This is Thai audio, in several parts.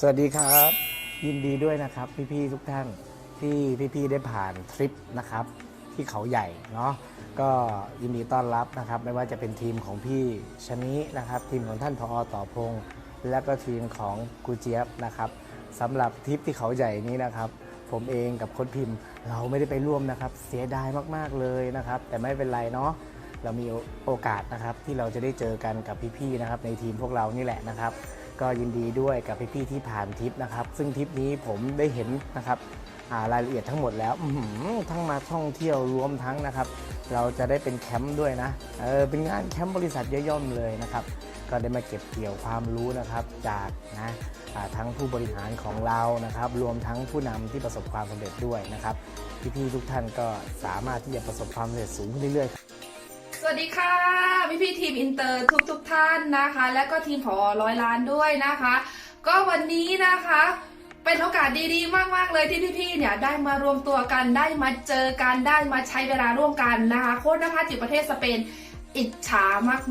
สวัสดีครับ ยินดีด้วยนะครับ พี่ๆทุกท่านที่พี่ๆได้ผ่านทริปนะครับ ที่เขาใหญ่เนาะก็ยินดีต้อนรับนะครับ ไม่ว่าจะเป็นทีมของพี่ชนินะครับ ทีมของท่านพอต่อพงษ์และก็ทีมของครูเจี๊ยบนะครับสำหรับทริปที่เขาใหญ่นี้นะครับ ผมเองกับโค้ชพิมพ์ เราไม่ได้ไปร่วมนะครับ เสียดายมากๆเลยนะครับ แต่ไม่เป็นไรเนาะเรามีโอกาสนะครับที่เราจะได้เจอกันกับพี่ๆนะครับ ในทีมพวกเรานี่แหละนะครับ ก็ยินดีด้วยกับพี่ๆที่ผ่านทริปนะครับ ซึ่งทริปนี้ผมได้เห็นนะครับารายละเอียดทั้งหมดแล้วทั้งมาท่องเที่ยวรวมทั้งนะครับ เราจะได้เป็นแคมป์ด้วยนะเออเป็นงานแคมป์บริษัทย่อมเลยนะครับ ก็ได้มาเก็บเกี่ยวความรู้นะครับจากนะทั้งผู้บริหารของเรานะครับ รวมทั้งผู้นำที่ประสบความสำเร็จด้วยนะครับพี่ๆทุกท่านก็สามารถที่จะประสบความสำเร็จสูงขึ้นเรื่อยๆ สวัสดีค่ะพี่พี่ทีมอินเตอร์ทุกทุกท่านนะคะ และก็ทีมผอร้อยล้านด้วยนะคะ ก็วันนี้นะคะ เป็นโอกาสดีๆ มากๆเลยที่พี่ๆเนี่ยได้มารวมตัวกันได้มาเจอกันได้มาใช้เวลาร่วมกันนะคะโค้ชนภัสอยู่ประเทศสเปนอิจฉา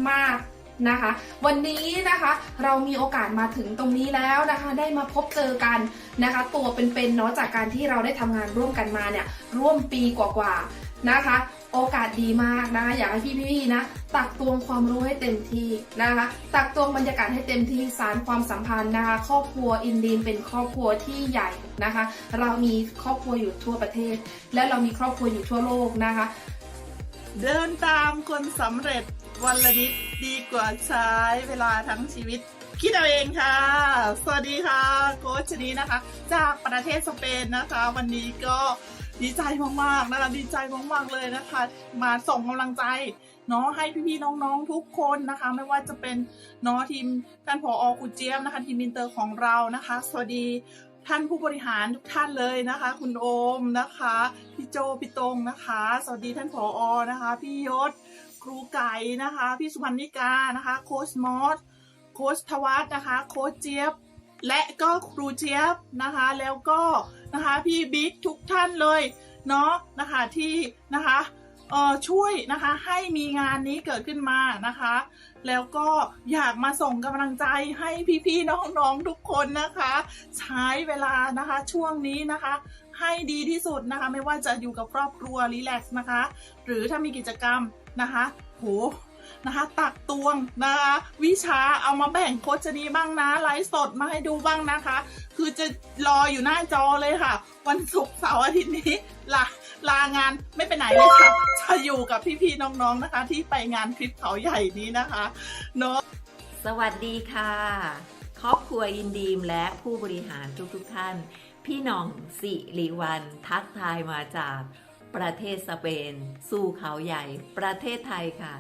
มากๆนะคะวันนี้นะคะเรามีโอกาสมาถึงตรงนี้แล้วนะคะได้มาพบเจอกันนะคะตัวเป็นๆเนาะจากการที่เราได้ทำงานร่วมกันมาเนี่ยร่วมปีกว่าๆนะคะ โอกาสดีมากนะคะอยากให้พี่ๆนะ ตักตวงความรู้ให้เต็มที่นะคะ ตักตวงบรรยากาศให้เต็มที่สารความสัมพันธ์นะคะ ครอบครัวอินดีนเป็นครอบครัวที่ใหญ่นะคะ เรามีครอบครัวอยู่ทั่วประเทศ และเรามีครอบครัวอยู่ทั่วโลกนะคะ เดินตามคนสำเร็จวันละนิดดีกว่าใช้เวลาทั้งชีวิตคิดเอาเองค่ะ สวัสดีค่ะ โค้ชชนีนะคะ จากประเทศสเปนนะคะ วันนี้ก็ ดีใจมากๆนะคะดีใจมากๆเลยนะคะ มาส่งกำลังใจเนาะให้พี่ๆน้องๆทุกคนนะคะ ไม่ว่าจะเป็นเนาะทีมท่านผออคุณเจี๊ยบนะคะทีมอินเตอร์ของเรานะคะ สวัสดีท่านผู้บริหารทุกท่านเลยนะคะ คุณโอมนะคะพี่โจพี่ตรงนะคะ สวัสดีท่านผออนะคะ พี่ยศครูไก่นะคะ พี่สุพรรณิกานะคะ โค้ชมอสโค้ชทวัฒน์นะคะ โค้ชเจี๊ยบ และก็ครูเจี๊ยบนะคะ แล้วก็ นะคะ พี่บิ๊กทุกท่านเลยเนาะนะคะที่นะคะเออช่วยนะคะให้มีงานนี้เกิดขึ้นมานะคะ แล้วก็อยากมาส่งกำลังใจให้พี่ๆน้องๆทุกคนนะคะ ใช้เวลานะคะช่วงนี้นะคะ ให้ดีที่สุดนะคะ ไม่ว่าจะอยู่กับครอบครัวรีแลกซ์นะคะ หรือถ้ามีกิจกรรมนะคะโห นะคะ ตักตวงนะคะวิชาเอามาแบ่งโคชนีบ้างนะไลฟ์สดมาให้ดูบ้างนะคะ คือจะรออยู่หน้าจอเลยค่ะ วันศุกร์เสาร์อาทิตย์นี้ลาลางานไม่ไปไหนเลยค่ะจะอยู่กับพี่ๆน้องๆนะคะ ที่ไปงานทริปเขาใหญ่นี้นะคะเนาะสวัสดีค่ะครอบครัวอินดีมและผู้บริหารทุกๆทท่าน พี่น้องสิริวันทักทายมาจากประเทศสเปน สู่เขาใหญ่ ประเทศไทยค่ะ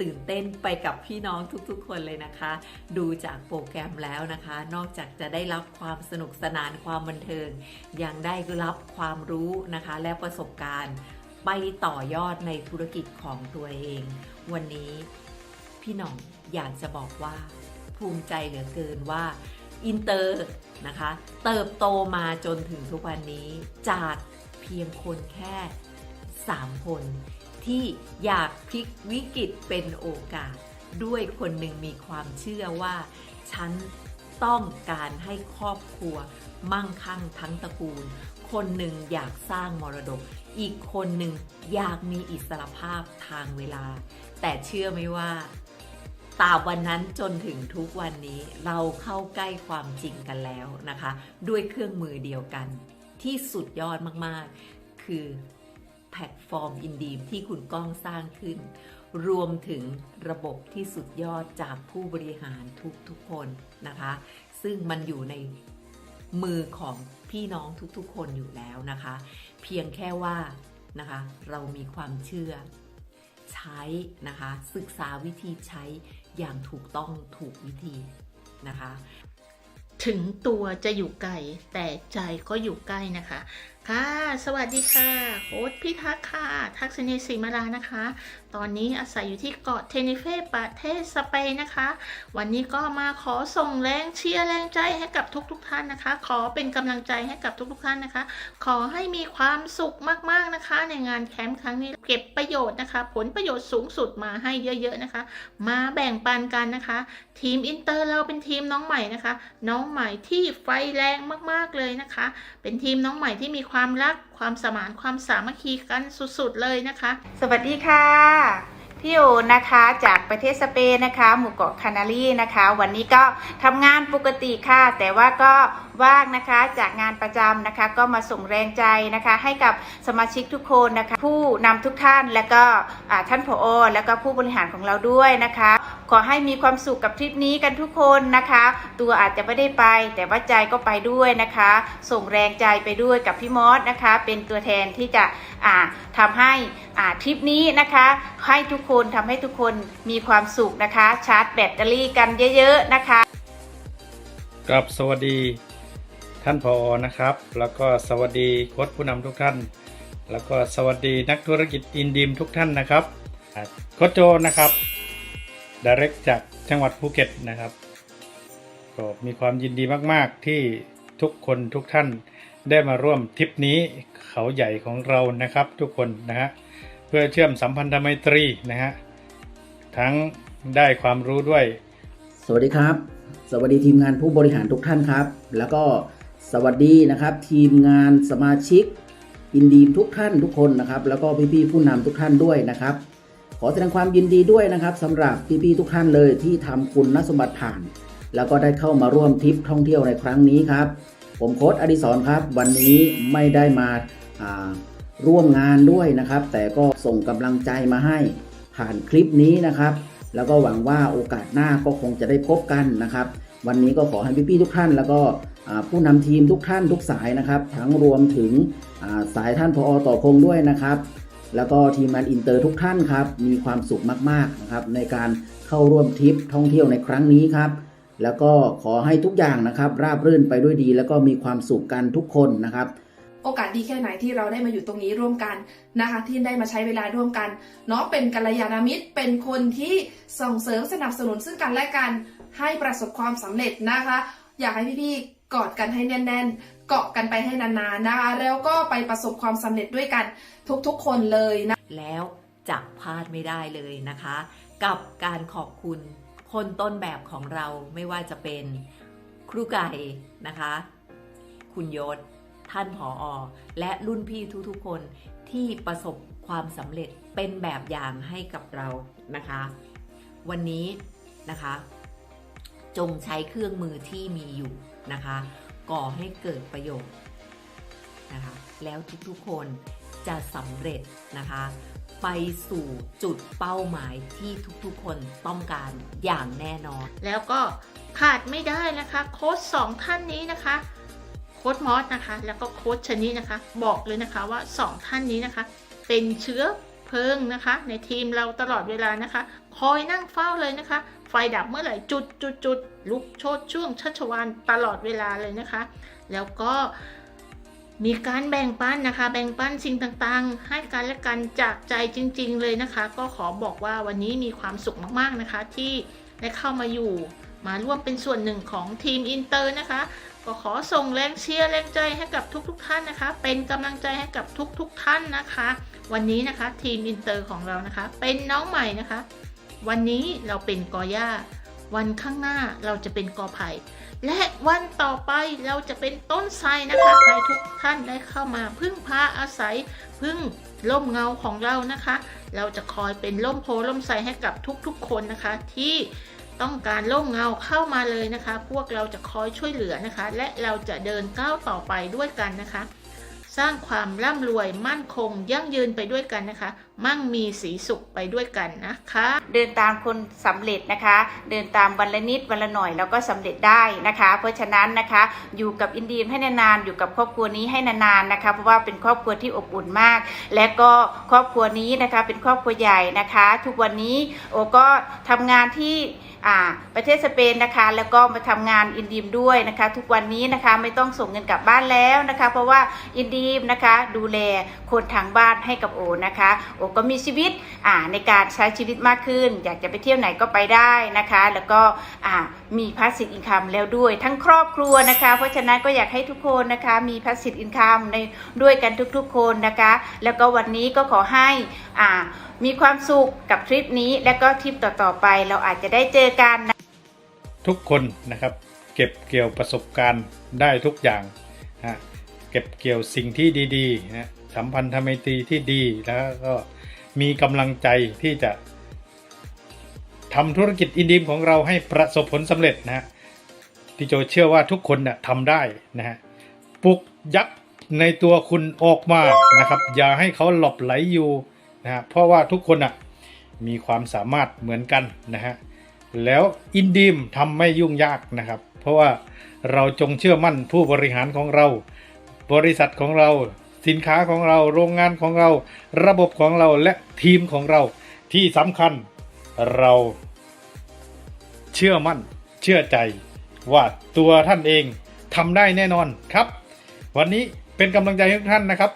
ตื่นเต้นไปกับพี่น้องทุกๆ คนเลยนะคะ ดูจากโปรแกรมแล้วนะคะ นอกจากจะได้รับความสนุกสนานความบันเทิง ยังได้รับความรู้นะคะ และประสบการณ์ไปต่อยอดในธุรกิจของตัวเอง วันนี้พี่น่องอยากจะบอกว่า ภูมิใจเหลือเกินว่าอินเตอร์นะคะ เติบโตมาจนถึงทุกวันนี้จากเพียงคนแค่ 3 คน ที่อยากพลิกวิกฤตเป็นโอกาส ด้วยคนหนึ่งมีความเชื่อว่า ฉันต้องการให้ครอบครัว มั่งคั่งทั้งตระกูล คนหนึ่งอยากสร้างมรดก อีกคนหนึ่งอยากมีอิสรภาพทางเวลา แต่เชื่อไหมว่าตาวันนั้นจนถึงทุกวันนี้เราเข้าใกล้ความจริงกันแล้วนะคะ ด้วยเครื่องมือเดียวกัน ที่สุดยอดมาก ๆ คือ แพลตฟอร์มอินดีมที่คุณก้องสร้างขึ้น รวมถึงระบบที่สุดยอดจากผู้บริหารทุกๆคนนะคะ ซึ่งมันอยู่ในมือของพี่น้องทุกๆ คนอยู่แล้วนะคะ เพียงแค่ว่านะคะ เรามีความเชื่อ ใช้นะคะ ศึกษาวิธีใช้อย่างถูกต้องถูกวิธีนะคะ ถึงตัวจะอยู่ไกลแต่ใจก็อยู่ใกล้นะคะ ค่ะ สวัสดีค่ะ โค้ชพี่ทักษ์ค่ะ ทักษณีศรีมาลานะคะ ตอนนี้อาศัยอยู่ที่เกาะเทเนเฟประเทศสเปนนะคะ วันนี้ก็มาขอส่งแรงเชียร์แรงใจให้กับทุกๆทท่านนะคะ ขอเป็นกำลังใจให้กับทุกๆท่านนะคะ ขอให้มีความสุขมากๆนะคะ ในงานแคมป์ครั้งนี้เก็บประโยชน์นะคะ ผลประโยชน์สูงสุดมาให้เยอะๆนะคะ มาแบ่งปันกันนะคะ ทีมอินเตอร์เราเป็นทีมน้องใหม่นะคะ น้องใหม่ที่ไฟแรงมากๆเลยนะคะ เป็นทีมน้องใหม่ที่มีความความรักความสมานความสามัคคีกันสุดๆเลยนะคะ สวัสดีค่ะพี่โอนะคะจากประเทศสเปนนะคะ หมู่เกาะคานารีนะคะ วันนี้ก็ทำงานปกติค่ะ แต่ว่าก็ว่างนะคะจากงานประจำนะคะ ก็มาส่งแรงใจนะคะ ให้กับสมาชิกทุกคนนะคะ ผู้นำทุกท่านแล้วก็ท่านผอ แล้วก็ผู้บริหารของเราด้วยนะคะ ขอให้มีความสุขกับทริปนี้กันทุกคนนะคะ ตัวอาจจะไม่ได้ไป แต่ว่าใจก็ไปด้วยนะคะ ส่งแรงใจไปด้วยกับพี่มอสนะคะ เป็นตัวแทนที่จะอ่าทำให้อ่าทริปนี้นะคะ ให้ทุกคนทำให้ทุกคนมีความสุขนะคะ ชาร์จแบตเตอรี่กันเยอะ ๆ นะคะกับสวัสดีท่านผอนะครับ แล้วก็สวัสดีโค้ชผู้นำทุกท่าน แล้วก็สวัสดีนักธุรกิจอินดีมทุกท่านนะครับโค้ชโจนะครับ ด r เรกจากจังหวัดภูเก็ตนะครับ ก็มีความยินดีมากๆที่ทุกคนทุกท่านได้มาร่วมทริปนี้เขาใหญ่ของเรานะครับทุกคนนะฮะเพื่อเชื่อมสัมพันธไมตรีนะฮะทั้งได้ความรู้ด้วย สวัสดีครับ สวัสดีทีมงานผู้บริหารทุกท่านครับ แล้วก็สวัสดีนะครับ ทีมงานสมาชิกอินดีมทุกท่านทุกคนนะครับ แล้วก็พี่ๆผู้นำทุกท่านด้วยนะครับ อแสดงความยินดีด้วยนะครับสำหรับพี่ๆทุกท่านเลยที่ทำคุณนสมบัติผ่าน แล้วก็ได้เข้ามาร่วมทริปท่องเที่ยวในครั้งนี้ครับ ผมโค้ดอดิศรครับ วันนี้ไม่ได้มาอ่าร่วมงานด้วยนะครับ แต่ก็ส่งกำลังใจมาให้ผ่านคลิปนี้นะครับ แล้วก็หวังว่าโอกาสหน้าก็คงจะได้พบกันนะครับ วันนี้ก็ขอให้พี่ๆทุกท่าน แล้วก็ผู้นำทีมทุกท่านทุกสายนะครับ ทั้งรวมถึงาสายท่านพอต่อพงด้วยนะครับ แล้วก็ทีมงานอินเตอร์ทุกท่านครับ มีความสุขมากๆนะครับในการเข้าร่วมทริปท่องเที่ยวในครั้งนี้ครับ แล้วก็ขอให้ทุกอย่างนะครับ ราบรื่นไปด้วยดี แล้วก็มีความสุขกันทุกคนนะครับ โอกาสดีแค่ไหนที่เราได้มาอยู่ตรงนี้ร่วมกันนะคะที่ได้มาใช้เวลาร่วมกันเนาะเป็นกัลยาณมิตรเป็นคนที่ส่งเสริมสนับสนุนซึ่งกันและกันให้ประสบความสำเร็จนะคะ อยากให้พี่ๆกอดกันให้แน่น ๆ เกาะกันไปให้นานๆนะคะแล้วก็ไปประสบความสำเร็จด้วยกันทุกๆคนเลยนะ แล้วจะพลาดไม่ได้เลยนะคะ กับการขอบคุณคนต้นแบบของเราไม่ว่าจะเป็นครูไก่นะคะ คุณยศ ท่านผออและรุ่นพี่ทุกๆคนที่ประสบความสำเร็จเป็นแบบอย่างให้กับเรานะคะ วันนี้นะคะ จงใช้เครื่องมือที่มีอยู่นะคะ ก่อให้เกิดประโยชน์นะคะแล้วทุกๆคนจะสำเร็จนะคะ ไปสู่จุดเป้าหมายที่ทุกๆคนต้องการอย่างแน่นอน แล้วก็ขาดไม่ได้นะคะ โค้ชสองท่านนี้นะคะ โค้ชมอสนะคะ แล้วก็โค้ชชนินะคะ บอกเลยนะคะว่าสองท่านนี้นะคะ เป็นเชื้อ เพลิงนะคะ ในทีมเราตลอดเวลานะคะ คอยนั่งเฝ้าเลยนะคะ ไฟดับเมื่อไหร่จุดจุดจุดลุกโชดช่วงชัชวานตลอดเวลาเลยนะคะ แล้วก็มีการแบ่งปันนะคะ แบ่งปันสิ่งต่างๆ ให้กันและกันจากใจจริง ๆ เลยนะคะ ก็ขอบอกว่าวันนี้มีความสุขมากๆนะคะ ที่ได้เข้ามาอยู่มาร่วมเป็นส่วนหนึ่งของทีมอินเตอร์นะคะ ก็ขอส่งแรงเชียร์แรงใจให้กับทุกๆทท่านนะคะ เป็นกำลังใจให้กับทุกๆทท่านนะคะ วันนี้นะคะทีมอินเตอร์ของเรานะคะ เป็นน้องใหม่นะคะ วันนี้เราเป็นกอหญ้าวันข้างหน้าเราจะเป็นกอไผ่และวันต่อไปเราจะเป็นต้นไทรนะคะให้ทุกท่านได้เข้ามาพึ่งพาอาศัยพึ่งร่มเงาของเรานะคะ เราจะคอยเป็นร่มโพล่มไทรให้กับทุกๆคนนะคะที่ ต้องการร่มเงาเข้ามาเลยนะคะ พวกเราจะคอยช่วยเหลือนะคะ และเราจะเดินก้าวต่อไปด้วยกันนะคะ สร้างความร่ำรวยมั่นคงยั่งยืนไปด้วยกันนะคะมั่งมีสีสุขไปด้วยกันนะคะ เดินตามคนสำเร็จนะคะ เดินตามวันละนิดวันละหน่อยแล้วก็สำเร็จได้นะคะ เพราะฉะนั้นนะคะ อยู่กับอินดีมให้นานๆอยู่กับครอบครัวนี้ให้นานๆนะคะ เพราะว่าเป็นครอบครัวที่อบอุ่นมาก และก็ครอบครัวนี้นะคะเป็นครอบครัวใหญ่นะคะ ทุกวันนี้โอก็ทำงานที่ประเทศสเปนนะคะ แล้วก็มาทำงานอินดีมด้วยนะคะ ทุกวันนี้นะคะไม่ต้องส่งเงินกลับบ้านแล้วนะคะ เพราะว่าอินดีมนะคะดูแลคนทางบ้านให้กับโอนะคะโอก็มีชีวิตอ่าในการใช้ชีวิตมากขึ้น อยากจะไปเที่ยวไหนก็ไปได้นะคะ แล้วก็อ่ามีพาสซีฟอินคัมแล้วด้วยทั้งครอบครัวนะคะ เพราะฉะนั้นก็อยากให้ทุกคนนะคะมีพาสซีฟอินคัมในด้วยกันทุกๆคนนะคะ แล้วก็วันนี้ก็ขอให้อ่ามีความสุขกับทริปนี้ และก็ทริปต่อๆไปเราอาจจะได้เจอกันนะทุกคนนะครับเก็บเกี่ยวประสบการณ์ได้ทุกอย่างฮะเก็บเกี่ยวสิ่งที่ดีๆนะ สัมพันธไมตรีที่ดีแล้วก็มีกำลังใจที่จะทำธุรกิจอินดีมของเราให้ประสบผลสำเร็จนะฮะที่โจเชื่อว่าทุกคนนะ่ะทำได้นะฮะปลุกยักษ์ในตัวคุณออกมานะครับ อย่าให้เขาหลบไหลอยู่นะฮะเพราะว่าทุกคนอะมีความสามารถเหมือนกันนะฮะแล้วอินดีมทำไม่ยุ่งยากนะครับ เพราะว่าเราจงเชื่อมั่นผู้บริหารของเรา บริษัทของเรา สินค้าของเรา โรงงานของเรา ระบบของเราและทีมของเรา ที่สำคัญเราเชื่อมั่น เชื่อใจ ว่าตัวท่านเองทำได้แน่นอนครับ วันนี้เป็นกำลังใจให้ทุกท่านนะครับ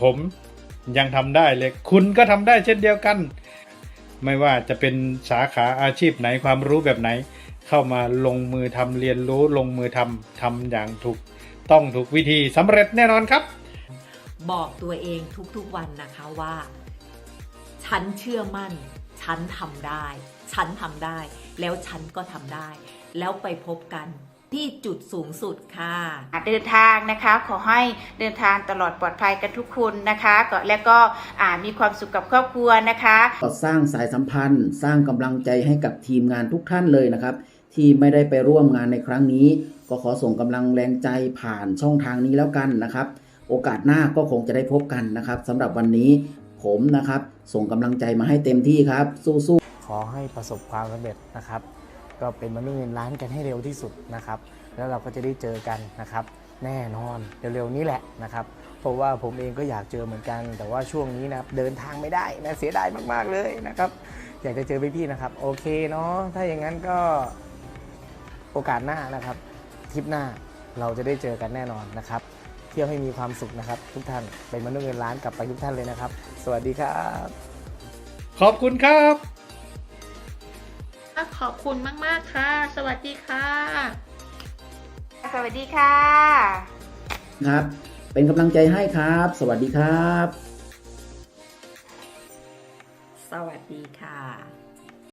ผมยังทำได้เลย คุณก็ทำได้เช่นเดียวกัน ไม่ว่าจะเป็นสาขาอาชีพไหนความรู้แบบไหน เข้ามาลงมือทำเรียนรู้ลงมือทำทำอย่างถูกต้องถูกวิธีสำเร็จแน่นอนครับ บอกตัวเองทุกๆวันนะคะว่า ฉันเชื่อมั่น ฉันทำได้ ฉันทำได้ แล้วฉันก็ทำได้ แล้วไปพบกันที่จุดสูงสุดค่ะ เดินทางนะคะขอให้เดินทางตลอดปลอดภัยกันทุกคนนะคะก็และก็อ่ามีความสุขกับครอบครัวนะคะก็สร้างสายสัมพันธ์ สร้างกำลังใจให้กับทีมงานทุกท่านเลยนะครับ ที่ไม่ได้ไปร่วมงานในครั้งนี้ ก็ขอส่งกำลังแรงใจผ่านช่องทางนี้แล้วกันนะครับ โอกาสหน้าก็คงจะได้พบกันนะครับสำหรับวันนี้ผมนะครับ ส่งกำลังใจมาให้เต็มที่ครับ สู้ๆ ขอให้ประสบความสำเร็จนะครับ ก็เป็นมนุษย์เงินล้านกันให้เร็วที่สุดนะครับ แล้วเราก็จะได้เจอกันนะครับ แน่นอนเร็วๆนี้แหละนะครับ เพราะว่าผมเองก็อยากเจอเหมือนกัน แต่ว่าช่วงนี้นะครับเดินทางไม่ได้นะเสียดายมากๆเลยนะครับ อยากจะเจอพี่ๆนะครับ โอเคเนาะถ้าอย่างนั้นก็โอกาสหน้านะครับทริปหน้าเราจะได้เจอกันแน่นอนนะครับ เที่ยวให้มีความสุขนะครับ ทุกท่านเป็นมนุษย์เงินล้านกลับไปทุกท่านเลยนะครับ สวัสดีครับ ขอบคุณครับ ขอบคุณมาก ๆ ค่ะ สวัสดีค่ะ สวัสดีค่ะ ครับ เป็นกำลังใจให้ครับ สวัสดีครับ สวัสดีค่ะ